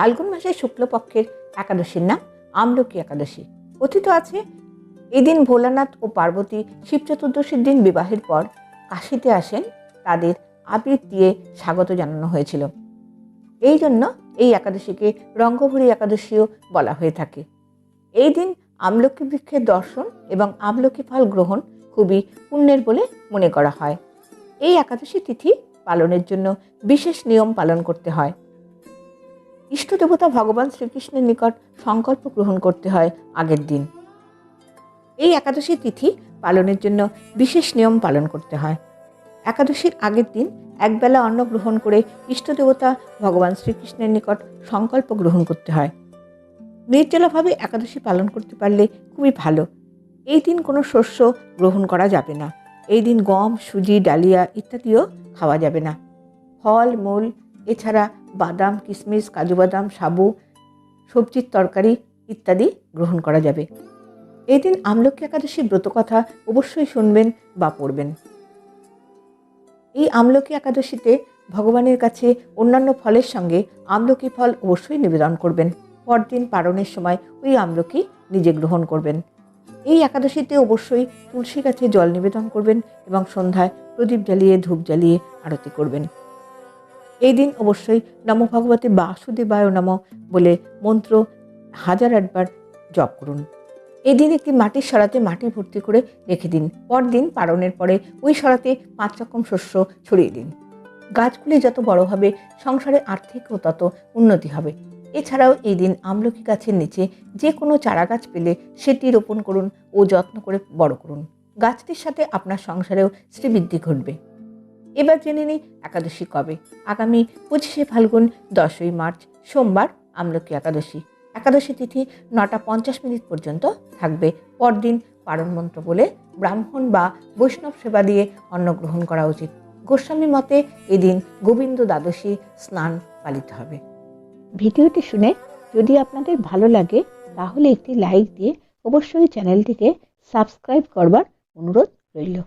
ফাল্গুন মাসের শুক্লপক্ষের একাদশীর নাম আমলকি একাদশী। কথিত আছে, এদিন ভোলানাথ ও পার্বতী শিব চতুর্দশীর দিন বিবাহের পর কাশিতে আসেন, তাদের আবির দিয়ে স্বাগত জানানো হয়েছিল। এই জন্য এই একাদশীকে রঙ্গভরি একাদশীও বলা হয়ে থাকে। এই দিন আমলকি বৃক্ষের দর্শন এবং আমলকি ফল গ্রহণ খুবই পুণ্যের বলে মনে করা হয়। এই একাদশী তিথি পালনের জন্য বিশেষ নিয়ম পালন করতে হয়। ইষ্টদেবতা ভগবান শ্রীকৃষ্ণের নিকট সংকল্প গ্রহণ করতে হয় আগের দিন। এই একাদশী তিথি পালনের জন্য বিশেষ নিয়ম পালন করতে হয়। একাদশীর আগের দিন একবেলা অন্ন গ্রহণ করে ইষ্টদেবতা ভগবান শ্রীকৃষ্ণের নিকট সংকল্প গ্রহণ করতে হয়। নির্জলাভাবে একাদশী পালন করতে পারলে খুবই ভালো। এই দিন কোনো শস্য গ্রহণ করা যাবে না। এই দিন গম, সুজি, ডালিয়া ইত্যাদিও খাওয়া যাবে না। ফল, মূল এছাড়া বাদাম কিশমিশ কাজু বাদাম, সাবু, সবজির তরকারি ইত্যাদি গ্রহণ করা যাবে। এই দিন আমলকি একাদশী ব্রতকথা অবশ্যই শুনবেন বা পড়বেন। এই আমলকি একাদশীতে ভগবানের কাছে অন্যান্য ফলের সঙ্গে আমলকি ফল অবশ্যই নিবেদন করবেন। পরদিন পালনের সময় ওই আমলকি নিজে গ্রহণ করবেন। এই একাদশীতে অবশ্যই তুলসী গাছে জল নিবেদন করবেন এবং সন্ধ্যায় প্রদীপ জ্বালিয়ে ধূপ জ্বালিয়ে আরতি করবেন। এই দিন অবশ্যই নম ভগবতে বাসুদেবায় নম বলে মন্ত্র হাজার আটবার জপ করুন। এই দিন একটি মাটির সরাতে মাটি ভর্তি করে রেখে দিন। পরদিন পালনের পরে ওই সরাতে পাঁচ রকম শস্য ছড়িয়ে দিন। গাছগুলি যত বড় হবে, সংসারে আর্থিকও তত উন্নতি হবে। এছাড়াও এই দিন আমলকি গাছের নিচে যে কোনো চারা গাছ পেলে সেটি রোপণ করুন ও যত্ন করে বড় করুন। গাছটির সাথে আপনার সংসারেও শ্রীবৃদ্ধি ঘটবে। এবার জেনে নিই একাদশী কবে। আগামী পঁচিশে ফাল্গুন, দশই মার্চ, সোমবার আমলকি একাদশী। একাদশী তিথি নটা পঞ্চাশ মিনিট পর্যন্ত থাকবে। পরদিন পারণ মন্ত্র বলে ব্রাহ্মণ বা বৈষ্ণব সেবা দিয়ে অন্ন গ্রহণ করা উচিত। গোস্বামী মতে এদিন গোবিন্দ দ্বাদশী স্নান পালিত হবে। ভিডিওটি শুনে যদি আপনাদের ভালো লাগে, তাহলে একটি লাইক দিয়ে অবশ্যই চ্যানেলটিকে সাবস্ক্রাইব করবার অনুরোধ রইল।